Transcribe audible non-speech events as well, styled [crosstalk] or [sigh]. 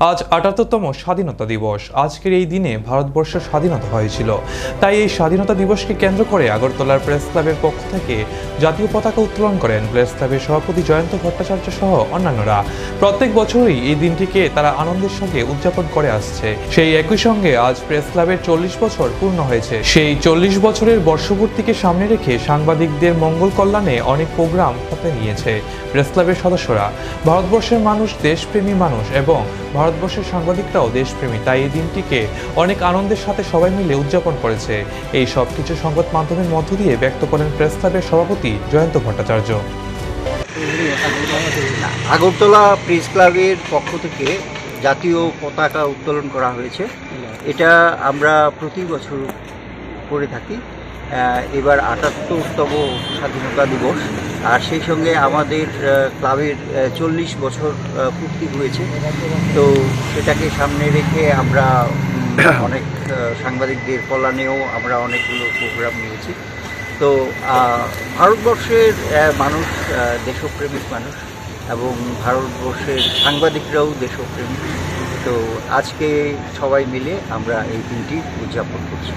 আজ আটাত্তরতম স্বাধীনতা দিবস। আজকের এই দিনে ভারতবর্ষ স্বাধীনতা হয়েছিল। তাই এই স্বাধীনতা দিবসকে কেন্দ্র করে আগরতলার প্রেস ক্লাবের পক্ষ থেকে জাতীয় পতাকা উত্তোলন করেন প্রেস ক্লাবের সভাপতি জয়ন্ত ভট্টাচার্য সহ অন্যান্যরা। প্রত্যেক বছরই এই দিনটিকে তারা আনন্দের সঙ্গে উদযাপন করে আসছে। সেই একই সঙ্গে আজ প্রেস ক্লাবের চল্লিশ বছর পূর্ণ হয়েছে। সেই চল্লিশ বছরের বর্ষপূর্তিকে সামনে রেখে সাংবাদিকদের মঙ্গল কল্যাণে অনেক প্রোগ্রাম হাতে নিয়েছে প্রেস ক্লাবের সদস্যরা। ভারতবর্ষের মানুষ, দেশপ্রেমী মানুষ এবং ভারতবর্ষের সাংবাদিকরাও দেশপ্রেমী, তাই এই দিনটিকে অনেক আনন্দের সাথে সবাই মিলে উদযাপন করেছে। এই সব কিছু সংবাদ মাধ্যমের মধ্য দিয়ে ব্যক্ত করেন প্রেস ক্লাবের সভাপতি জয়ন্ত ভট্টাচার্য। আগরতলা প্রেস ক্লাবের পক্ষ থেকে জাতীয় পতাকা উত্তোলন করা হয়েছে। এটা আমরা প্রতি বছর করে থাকি। এবার আটাত্তরতম স্বাধীনতা দিবস। আর সেই সঙ্গে আমাদের ক্লাবের চল্লিশ বছর পূর্তি হয়েছে। তো সেটাকে সামনে রেখে আমরা [coughs] অনেক সাংবাদিকদের কল্যাণেও আমরা অনেকগুলো প্রোগ্রাম নিয়েছি। তো ভারতবর্ষের মানুষ দেশপ্রেমিক মানুষ এবং ভারতবর্ষের সাংবাদিকরাও দেশপ্রেমিক। তো আজকে সবাই মিলে আমরা এই দিনটি উদযাপন করছি।